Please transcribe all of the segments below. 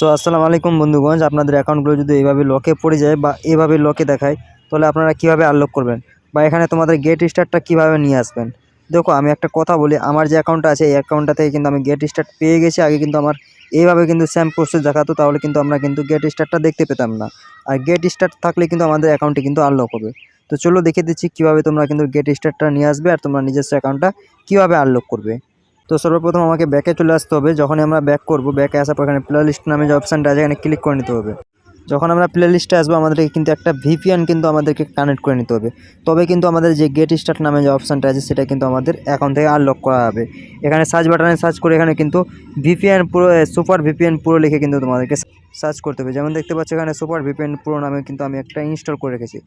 So আসসালামু আলাইকুম বন্ধুগণ আপনাদের অ্যাকাউন্টগুলো যদি এইভাবে লকে পড়ে যায় বা এভাবে লকে দেখায়, তাহলে আপনারা কীভাবে আনলক করবেন? বা এখানে তোমাদের গেট স্টার্টটা কীভাবে নিয়ে আসবেন? দেখো, আমি একটা কথা বলি, আমার যে অ্যাকাউন্টটা আছে, এই অ্যাকাউন্টটা থেকে কিন্তু আমি গেট স্টার্ট পেয়ে গেছি। আগে কিন্তু আমার এইভাবে কিন্তু স্যাম প্রসেস দেখাতো, তাহলে কিন্তু আমরা কিন্তু গেট স্টার্টটা দেখতে পেতাম না। আর গেট স্টার্ট থাকলে কিন্তু আমাদের অ্যাকাউন্টে কিন্তু আনলক হবে। তো চলো দেখে দিচ্ছি কীভাবে তোমরা কিন্তু গেট স্টার্টটা নিয়ে আসবে আর তোমরা নিজস্ব অ্যাকাউন্টটা কীভাবে আনলক করবে। তো সর্বপ্রথম আমাকে ব্যাকে চলে আসতে হবে। যখনই আমরা ব্যাক করব ব্যাকে আসার পর এখানে প্লে লিস্ট নামে যে অপশানটা আছে, এখানে ক্লিক করে নিতে হবে। যখন আমরা প্লে লিস্টে আসব, আমাদেরকে কিন্তু একটা ভিপিএন কিন্তু আমাদেরকে কানেক্ট করে নিতে হবে। তবে কিন্তু আমাদের যে গেট স্টার্ট নামে যে অপশানটা আছে, সেটা কিন্তু আমাদের অ্যাকাউন্ট থেকে আনলক করা হবে। এখানে সার্চ বাটনে সার্চ করে এখানে কিন্তু ভিপিএন পুরো সুপার ভিপিএন পুরো লিখে কিন্তু তোমাদেরকে সার্চ করতে হবে। যেমন দেখতে পাচ্ছ, এখানে সুপার ভিপিএন পুরো নামে কিন্তু আমি একটা ইনস্টল করে রেখেছি।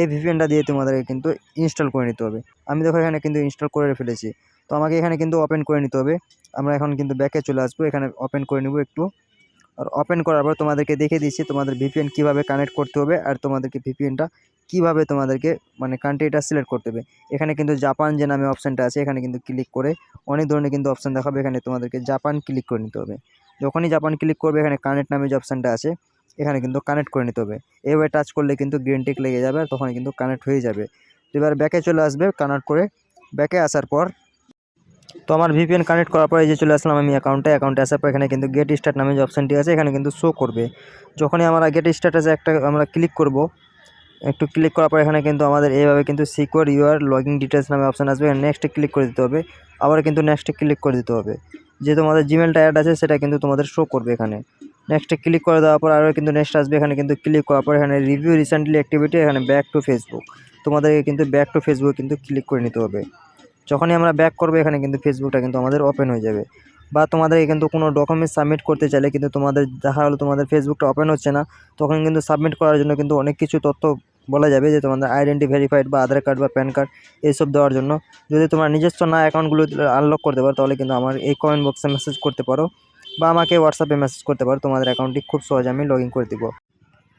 এই ভিপিএনটা দিয়ে তোমাদেরকে কিন্তু ইনস্টল করে নিতে হবে। আমি দেখো এখানে কিন্তু ইনস্টল করে ফেলেছি। তো আমাকে এখানে কিন্তু ওপেন করে নিতে হবে। আমরা এখন কিন্তু ব্যাকে চলে আসব, এখানে ওপেন করে নেব একটু। আর ওপেন করার পর তোমাদেরকে দেখে দিচ্ছি তোমাদের ভিপিএন কীভাবে কানেক্ট করতে হবে আর তোমাদেরকে ভিপিএনটা কীভাবে তোমাদেরকে মানে কান্ট্রিটা সিলেক্ট করতে হবে। এখানে কিন্তু জাপান যে নামে অপশানটা আছে, এখানে কিন্তু ক্লিক করে অনেক ধরনের কিন্তু অপশান দেখাবে। এখানে তোমাদেরকে জাপান ক্লিক করে নিতে হবে। যখনই জাপান ক্লিক করবে, এখানে কানেক্ট নামে যে অপশানটা আছে, এখানে কিন্তু কানেক্ট করে নিতে হবে। এভাবে টাচ করলে কিন্তু গ্রিন টিক লেগে যাবে আর তখন কিন্তু কানেক্ট হয়ে যাবে। এবার ব্যাকে চলে আসবে কানেক্ট করে। ব্যাকে আসার পর তো আমার ভিপিএন কানেক্ট করার পর যে চলে আসলাম আমি অ্যাকাউন্টে অ্যাকাউন্টে আসার পর এখানে কিন্তু গেট স্টার্ট নামে যে অপশানটি আছে, এখানে কিন্তু শো করবে। যখনই আমরা গেট স্টার্ট আছে একটা আমরা ক্লিক করব, একটু ক্লিক করার পর এখানে কিন্তু আমাদের এইভাবে কিন্তু সিকিউর ইউআর লগিং ডিটেলস নামে অপশান আসবে। নেক্সটে ক্লিক করে দিতে হবে, আবার কিন্তু নেক্সটে ক্লিক করে দিতে হবে। যে তোমাদের জিমেলটা অ্যাড আছে, সেটা কিন্তু তোমাদের শো করবে এখানে। নেক্সটে ক্লিক করে দেওয়ার পর আরও কিন্তু নেক্সট আসবে। এখানে কিন্তু ক্লিক করার পর এখানে রিভিউ রিসেন্টলি অ্যাক্টিভিটি এখানে ব্যাক টু ফেসবুক তোমাদেরকে কিন্তু ব্যাক টু ফেসবুক কিন্তু ক্লিক করে নিতে হবে। যখনই আমরা ব্যাক করব এখানে কিন্তু ফেসবুকটা কিন্তু আমাদের ওপেন হয়ে যাবে। বা তোমাদের কিন্তু কোনো ডকুমেন্ট সাবমিট করতে চাইলে কিন্তু তোমাদের দেখা হলো তোমাদের ফেসবুকটা ওপেন হচ্ছে না, তখন কিন্তু সাবমিট করার জন্য কিন্তু অনেক কিছু তথ্য বলা যাবে যে তোমাদের আইডেন্টি ভেরিফাইড বা আধার কার্ড বা প্যান কার্ড এইসব দেওয়ার জন্য। যদি তোমার নিজস্ব না অ্যাকাউন্টগুলো আনলক করতে পারো, তাহলে কিন্তু আমার এই কমেন্ট বক্সে মেসেজ করতে পারো বা আমাকে হোয়াটসঅ্যাপে মেসেজ করতে পারো, তোমাদের অ্যাকাউন্টটি খুব সহজে আমি লগ করে দেবো।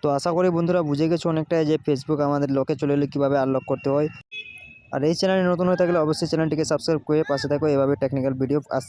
তো আশা করি বন্ধুরা বুঝে গেছো অনেকটাই যে ফেসবুক আমাদের লোকে চলে এলে কীভাবে আনলক করতে হয়। আর এই চ্যানেলে নতুন হয়ে থাকলে অবশ্যই চ্যানেলটিকে সাবস্ক্রাইব করে পাশে থাকো। এভাবে টেকনিক্যাল ভিডিও আস